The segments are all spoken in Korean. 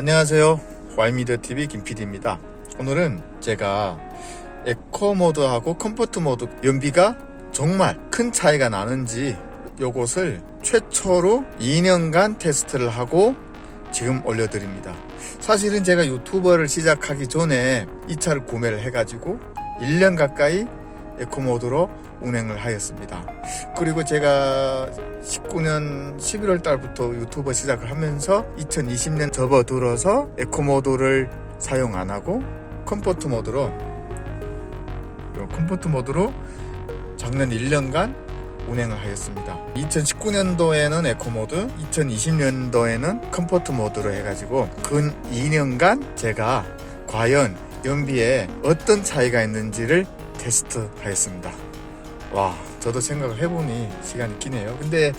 안녕하세요. 와이미디어TV 김PD입니다. 오늘은 제가 에코 모드하고 컴포트 모드 연비가 정말 큰 차이가 나는지 요것을 최초로 2년간 테스트를 하고 지금 올려드립니다. 사실은 제가 유튜버를 시작하기 전에 이 차를 구매를 해가지고 1년 가까이 에코 모드로 운행을 하였습니다. 그리고 제가 19년 11월 달부터 유튜버 시작을 하면서 2020년 접어들어서 에코 모드를 사용 안 하고 컴포트 모드로 요 컴포트 모드로 작년 1년간 운행을 하였습니다. 2019년도에는 에코 모드, 2020년도에는 컴포트 모드로 해가지고 근 2년간 제가 과연 연비에 어떤 차이가 있는지를 테스트 하였습니다. 와, 저도 생각을 해보니 시간이 기네요. 근데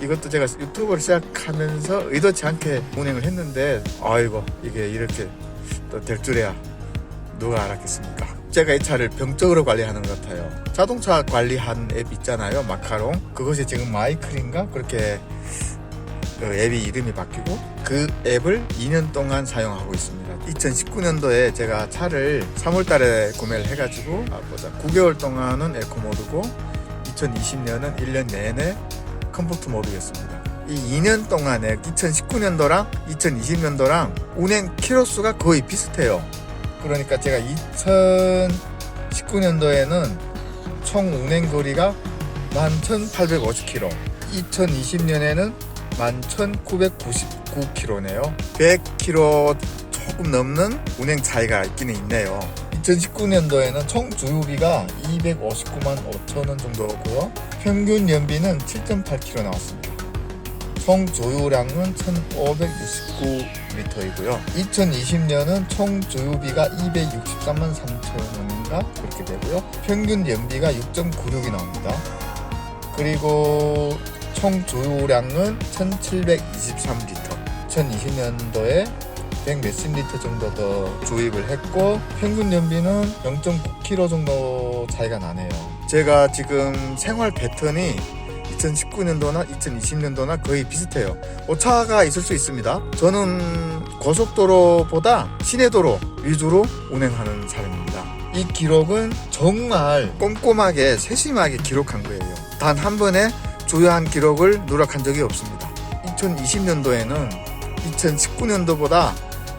이것도 제가 유튜브를 시작하면서 의도치 않게 운행을 했는데, 아이고, 이게 이렇게 또 될 줄이야. 누가 알았겠습니까? 제가 이 차를 병적으로 관리하는 것 같아요. 자동차 관리한 앱 있잖아요. 마카롱. 그것이 지금 마이클인가? 그렇게 그 앱이 이름이 바뀌고 그 앱을 2년 동안 사용하고 있습니다. 2019년도에 제가 차를 3월 달에 구매를 해가지고 아, 보자. 9개월 동안은 에코 모드고 2020년은 1년 내내 컴포트 모드였습니다. 이 2년 동안에 2019년도랑 2020년도랑 운행 키로수가 거의 비슷해요. 그러니까 제가 2019년도에는 총 운행 거리가 11,850km, 2020년에는 11,999km네요. 100km 조금 넘는 운행 차이가 있기는 있네요. 2019년도에는 총 주유비가 259만 5천 원 정도고요. 평균 연비는 7.8km 나왔습니다. 총 조유량은 1,569리터이고요. 2020년은 총 조유비가 263만 3천 원인가 그렇게 되고요. 평균 연비가 6.96이 나옵니다. 그리고 총 조유량은 1,723리터. 2020년도에 100 몇십 리터 정도 더 조입을 했고 평균 연비는 0.9km 정도 차이가 나네요. 제가 지금 생활 패턴이 2019년도나 2020년도나 거의 비슷해요. 오차가 있을 수 있습니다. 저는 고속도로보다 시내도로 위주로 운행하는 사람입니다. 이 기록은 정말 꼼꼼하게 세심하게 기록한 거예요. 단 한 번에 조회한 기록을 누락한 적이 없습니다. 2020년도에는 2019년도보다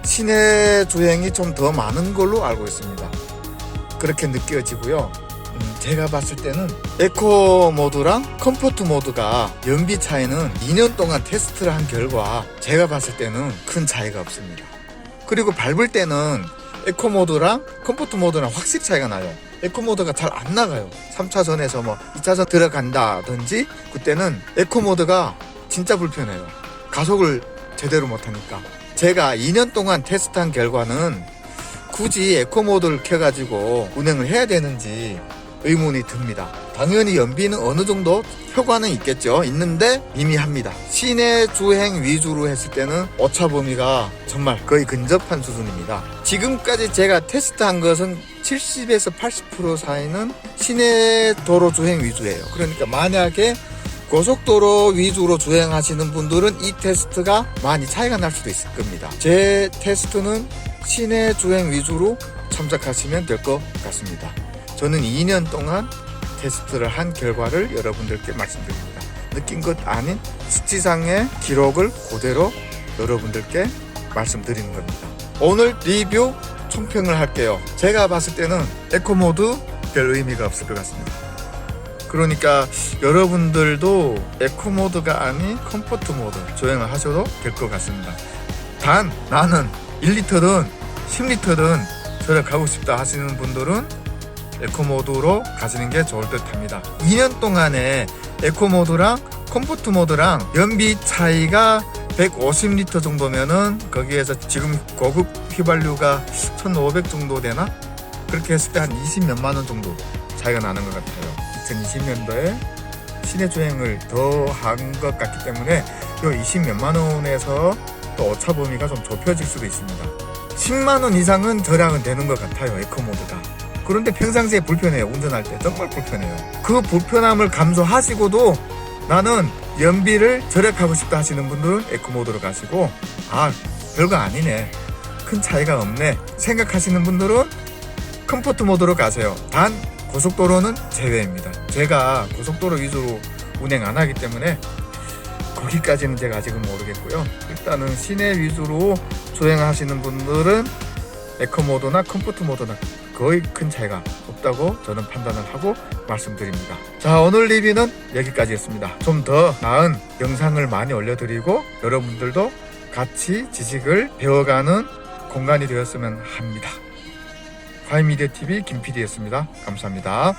시내 주행이 좀 더 많은 걸로 알고 있습니다. 그렇게 느껴지고요. 음, 제가 봤을 때는 에코 모드랑 컴포트 모드가 연비 차이는 2년 동안 테스트를 한 결과 제가 봤을 때는 큰 차이가 없습니다. 그리고 밟을 때는 에코 모드랑 컴포트 모드랑 확실히 차이가 나요. 에코 모드가 잘 안 나가요. 3차선에서 뭐 2차선 들어간다든지 그때는 에코 모드가 진짜 불편해요. 가속을 제대로 못하니까. 제가 2년 동안 테스트한 결과는 굳이 에코 모드를 켜가지고 운행을 해야 되는지 의문이 듭니다. 당연히 연비는 어느 정도 효과는 있겠죠. 있는데 미미합니다. 시내 주행 위주로 했을 때는 오차 범위가 정말 거의 근접한 수준입니다. 지금까지 제가 테스트한 것은 70에서 80% 사이는 시내 도로 주행 위주예요. 그러니까 만약에 고속도로 위주로 주행하시는 분들은 이 테스트가 많이 차이가 날 수도 있을 겁니다. 제 테스트는 시내 주행 위주로 참작하시면 될 것 같습니다. 저는 2년 동안 테스트를 한 결과를 여러분들께 말씀드립니다. 느낀 것 아닌 수치상의 기록을 그대로 여러분들께 말씀드리는 겁니다. 오늘 리뷰 총평을 할게요. 제가 봤을 때는 에코 모드 별 의미가 없을 것 같습니다. 그러니까 여러분들도 에코 모드가 아닌 컴포트 모드 조행을 하셔도 될 것 같습니다. 단 나는 1리터든 10리터든 절약하고 싶다 하시는 분들은 에코 모드로 가시는 게 좋을 듯 합니다. 2년 동안에 에코 모드랑 컴포트 모드랑 연비 차이가 150리터 정도면은 거기에서 지금 고급 휘발유가 1500 정도 되나? 그렇게 했을 때 한 20 몇만 원 정도 차이가 나는 것 같아요. 2020년도에 시내 주행을 더 한 것 같기 때문에 요 20 몇만 원에서 또 오차 범위가 좀 좁혀질 수도 있습니다. 10만 원 이상은 절약은 되는 것 같아요. 에코 모드가. 그런데 평상시에 불편해요. 운전할 때 정말 불편해요. 그 불편함을 감수하시고도 나는 연비를 절약하고 싶다 하시는 분들은 에코 모드로 가시고 아 별거 아니네. 큰 차이가 없네. 생각하시는 분들은 컴포트 모드로 가세요. 단 고속도로는 제외입니다. 제가 고속도로 위주로 운행 안 하기 때문에 거기까지는 제가 아직은 모르겠고요. 일단은 시내 위주로 주행하시는 분들은 에코 모드나 컴포트 모드나 거의 큰 차이가 없다고 저는 판단을 하고 말씀드립니다. 자, 오늘 리뷰는 여기까지였습니다. 좀 더 나은 영상을 많이 올려드리고 여러분들도 같이 지식을 배워가는 공간이 되었으면 합니다. 화이미디어 TV 김PD였습니다. 감사합니다.